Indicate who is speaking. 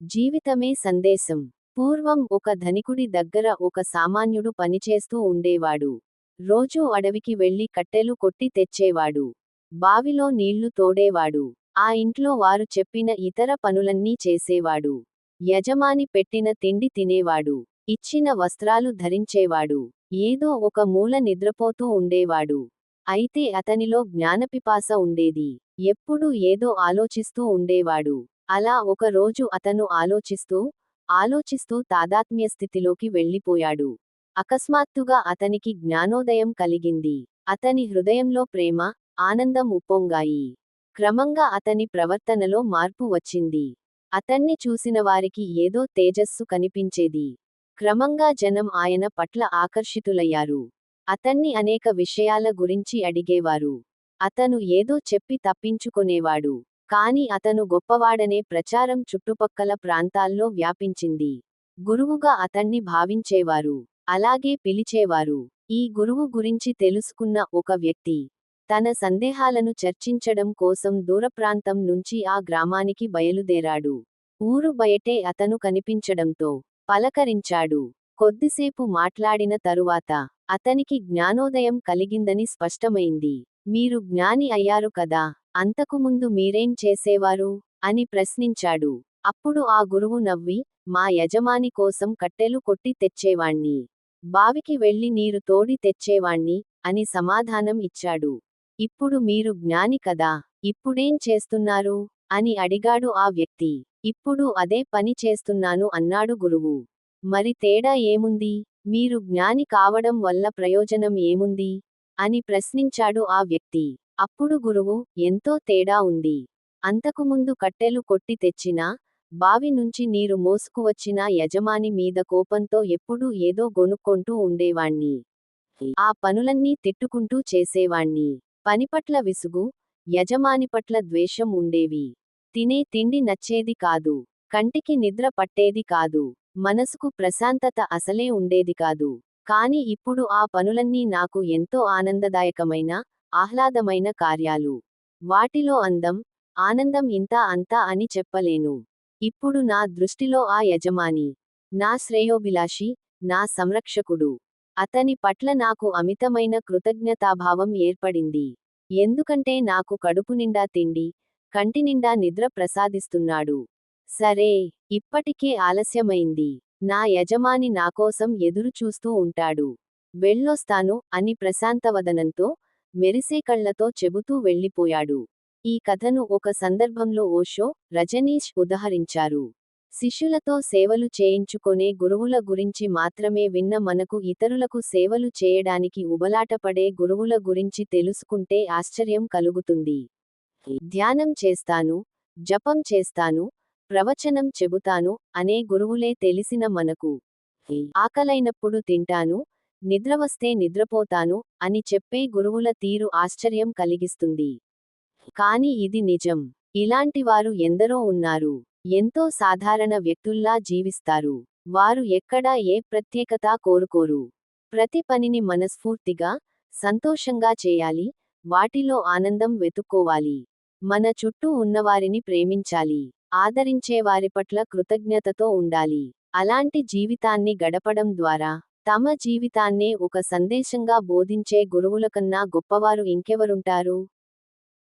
Speaker 1: జీవితమే సందేశం. పూర్వం ఒక ధనికుడి దగ్గర ఒక సామాన్యుడు పనిచేస్తూ ఉండేవాడు. రోజూ అడవికి వెళ్ళి కట్టెలు కొట్టి తెచ్చేవాడు. బావిలో నీళ్ళు తోడేవాడు. ఆ ఇంట్లో వారు చెప్పిన ఇతర పనులన్నీ చేసేవాడు. యజమాని పెట్టిన తిండి తినేవాడు. ఇచ్చిన వస్త్రాలు ధరించేవాడు. ఏదో ఒక మూల నిద్రపోతూ ఉండేవాడు. అయితే అతనిలో జ్ఞానపిపాస ఉండేది. ఎప్పుడూ ఏదో ఆలోచిస్తూ ఉండేవాడు. అలా ఒక రోజు అతను ఆలోచిస్తూ ఆలోచిస్తూ తాదాత్మ్య స్థితిలోకి వెళ్ళిపోయాడు. అకస్మాత్తుగా అతనికి జ్ఞానోదయం కలిగింది. అతని హృదయంలో ప్రేమ ఆనందం ఉప్పొంగాయి. క్రమంగా అతని ప్రవర్తనలో మార్పు వచ్చింది. అతన్ని చూసిన వారికి ఏదో తేజస్సు కనిపించేది. క్రమంగా జనం ఆయన పట్ల ఆకర్షితులయ్యారు. అతన్ని అనేక విషయాల గురించి అడిగేవారు. అతను ఏదో చెప్పి తప్పించుకొనేవాడు. కాని అతను గొప్పవాడనే ప్రచారం చుట్టుపక్కల ప్రాంతాల్లో వ్యాపించింది. గురువుగా అతన్ని భావించేవారు. అలాగే పిలిచేవారు. ఈ గురువు గురించి తెలుసుకున్న ఒక వ్యక్తి. తన సందేహాలను చర్చించడం కోసం దూరప్రాంతం నుంచి ఆ గ్రామానికి బయలుదేరాడు. ఊరు బయటే అతను కనిపించడంతో పలకరించాడు. కొద్దిసేపు మాట్లాడిన తరువాత అతనికి జ్ఞానోదయం కలిగిందని స్పష్టమైంది. మీరు జ్ఞాని అయ్యారు కదా! అంతకుముందు మీరేం చేసేవారు? అని ప్రశ్నించాడు. అప్పుడు ఆ గురువు నవ్వి మా యజమాని కోసం కట్టెలు కొట్టి తెచ్చేవాణ్ణి. బావికి వెళ్ళి నీరు తోడి తెచ్చేవాణ్ణి అని సమాధానం ఇచ్చాడు. ఇప్పుడు మీరు జ్ఞాని కదా ఇప్పుడేం చేస్తున్నారు? అని అడిగాడు ఆ వ్యక్తి. ఇప్పుడు అదే పని చేస్తున్నాను అన్నాడు గురువు. మరి తేడా ఏముంది? మీరు జ్ఞాని కావడం వల్ల ప్రయోజనం ఏముంది? అని ప్రశ్నించాడు ఆ వ్యక్తి. అప్పుడు గురువు ఎంతో తేడా ఉంది. అంతకుముందు కట్టెలు కొట్టి తెచ్చినా బావి నుంచి నీరు మోసుకువచ్చిన యజమాని మీద కోపంతో ఎప్పుడూ ఏదో గొనుక్కొంటూ ఉండేవాణ్ణి. ఆ పనులన్నీ తిట్టుకుంటూ చేసేవాణ్ణి. పనిపట్ల విసుగు యజమాని పట్ల ద్వేషం ఉండేవి. తినే తిండి నచ్చేది కాదు. కంటికి నిద్ర పట్టేది కాదు. మనసుకు ప్రశాంతత అసలే ఉండేది కాదు. కాని ఇప్పుడు ఆ పనులన్నీ నాకు ఎంతో ఆనందదాయకమైన ఆహ్లాదమైన కార్యాలు. వాటిలో అందం ఆనందం ఇంత అంతా అని చెప్పలేను. ఇప్పుడు నా దృష్టిలో ఆ యజమాని నా శ్రేయోభిలాషి నా సంరక్షకుడు. అతని పట్ల నాకు అమితమైన కృతజ్ఞతాభావం ఏర్పడింది. ఎందుకంటే నాకు కడుపు నిండా తిండి కంటినిండా నిద్ర ప్రసాదిస్తున్నాడు. సరే ఇప్పటికే ఆలస్యమైంది. నా యజమాని నాకోసం ఎదురుచూస్తూ ఉంటాడు. వెళ్ళొస్తాను అని ప్రశాంతవదనంతో మెరిసే కళ్ళతో చెబుతూ వెళ్ళిపోయాడు. ఈ కథను ఒక సందర్భంలో ఓషో రజనీష్ ఉదహరించారు. శిష్యులతో సేవలు చేయించుకొనే గురువుల గురించి మాత్రమే విన్న మనకు ఇతరులకు సేవలు చేయడానికి ఉబలాటపడే గురువుల గురించి తెలుసుకుంటే ఆశ్చర్యం కలుగుతుంది. ధ్యానం చేస్తాను జపం చేస్తాను ప్రవచనం చెబుతాను అనే గురువులే తెలిసిన మనకు. ఆకలైనప్పుడు తింటాను నిద్రవస్తే నిద్రపోతాను అని చెప్పే గురువుల తీరు ఆశ్చర్యం కలిగిస్తుంది. కాని ఇది నిజం. ఇలాంటివారు ఎందరో ఉన్నారు. ఎంతో సాధారణ వ్యక్తుల్లా జీవిస్తారు. వారు ఎక్కడా ఏ ప్రత్యేకత కోరుకోరు. ప్రతి పనిని మనస్ఫూర్తిగా సంతోషంగా చేయాలి వాటిలో ఆనందం వెతుక్కోవాలి. మన చుట్టూ ఉన్నవారిని ప్రేమించాలి ఆదరించే వారి పట్ల కృతజ్ఞతతో ఉండాలి. అలాంటి జీవితాన్ని గడపడం ద్వారా తమ జీవితాన్నే ఒక సందేశంగా బోధించే గురువులకన్నా గొప్పవారు ఇంకెవరుంటారు?